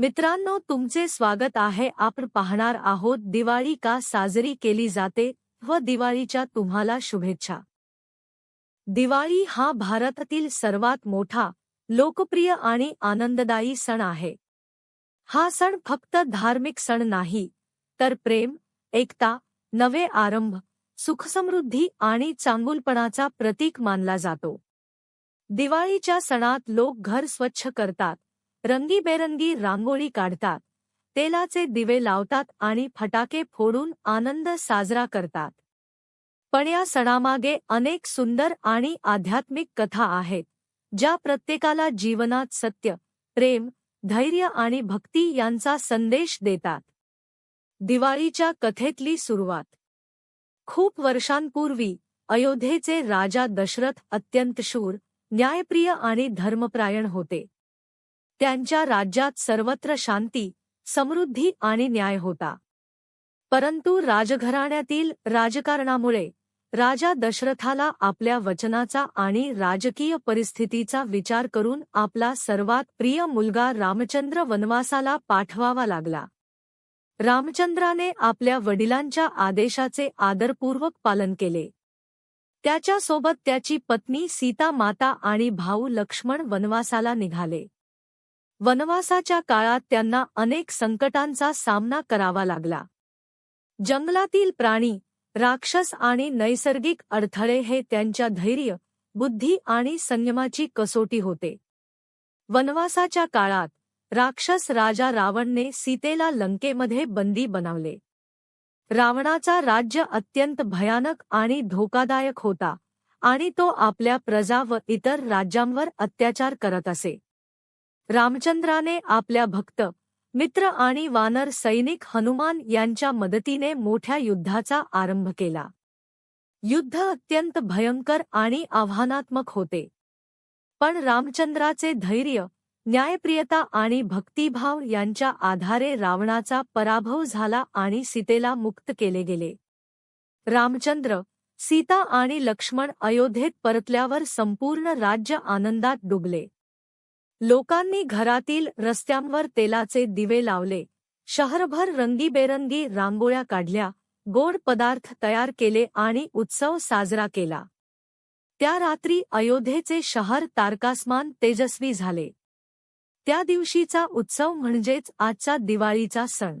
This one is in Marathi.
मित्रांनो तुमचे स्वागत आहे. आपण पाहणार आहोत दिवाळी का साजरी केली जाते व दिवाळीच्या तुम्हाला शुभेच्छा. दिवाळी हा भारतातील सर्वात मोठा लोकप्रिय आणि आनंददायी सण आहे. हा सण फक्त धार्मिक सण नाही तर प्रेम एकता नवे आरंभ सुखसमृद्धी आणि चांगुलपणाचा प्रतीक मानला जातो. दिवाळीच्या सणात लोक घर स्वच्छ करतात रंगीबेरंगी रांगोळी काढतात. तेलाचे दिवे लावतात आणि फटाके फोडून आनंद साजरा करतात. पण या सणामागे अनेक सुंदर आणि आध्यात्मिक कथा आहेत ज्या प्रत्येकाला जीवनात सत्य प्रेम धैर्य आणि भक्ती यांचा संदेश देतात. दिवाळीच्या कथेतली सुरुवात. खूप वर्षांपूर्वी अयोध्येचे राजा दशरथ अत्यंत शूर न्यायप्रिय आणि धर्मप्रायण होते. त्यांच्या राज्यात सर्वत्र शांती समृद्धी आणि न्याय होता. परंतु राजघराण्यातील राजकारणामुळे राजा दशरथाला आपल्या वचनाचा आणि राजकीय परिस्थितीचा विचार करून आपला सर्वात प्रिय मुलगा रामचंद्र वनवासाला पाठवावा लागला. रामचंद्राने आपल्या वडिलांच्या आदेशाचे आदरपूर्वक पालन केले. त्याच्यासोबत त्याची पत्नी सीता माता आणि भाऊ लक्ष्मण वनवासाला निघाले. वनवासाच्या काळात त्यांना अनेक संकटांचा सामना करावा लागला. जंगलातील प्राणी राक्षस आणि नैसर्गिक अडथळे हे त्यांच्या धैर्य बुद्धी आणि संयमाची कसोटी होते. वनवासाच्या काळात राक्षस राजा रावणने सीतेला लंकेमध्ये बंदी बनवले. रावणाचा राज्य अत्यंत भयानक आणि धोकादायक होता आणि तो आपल्या प्रजा व इतर राज्यांवर अत्याचार करत असे. रामचंद्राने आपल्या भक्त मित्र आणि वानर सैनिक हनुमान यांच्या मदतीने मोठ्या युद्धाचा आरंभ केला. युद्ध अत्यंत भयंकर आणि आव्हानात्मक होते. पण रामचंद्राचे धैर्य न्यायप्रियता आणि भक्तिभाव यांच्या आधारे रावणाचा पराभव झाला आणि सीतेला मुक्त केले गेले. रामचंद्र सीता आणि लक्ष्मण अयोध्येत परतल्यावर संपूर्ण राज्य आनंदात डुबले. लोकांनी घरातील रस्त्यांवर तेलाचे दिवे लावले. शहरभर रंगीबेरंगी रांगोळ्या काढल्या गोड पदार्थ तयार केले आणि उत्सव साजरा केला. त्या रात्री अयोध्येचे शहर तारकास्मान तेजस्वी झाले. त्या दिवशीचा उत्सव म्हणजेच आजचा दिवाळीचा सण.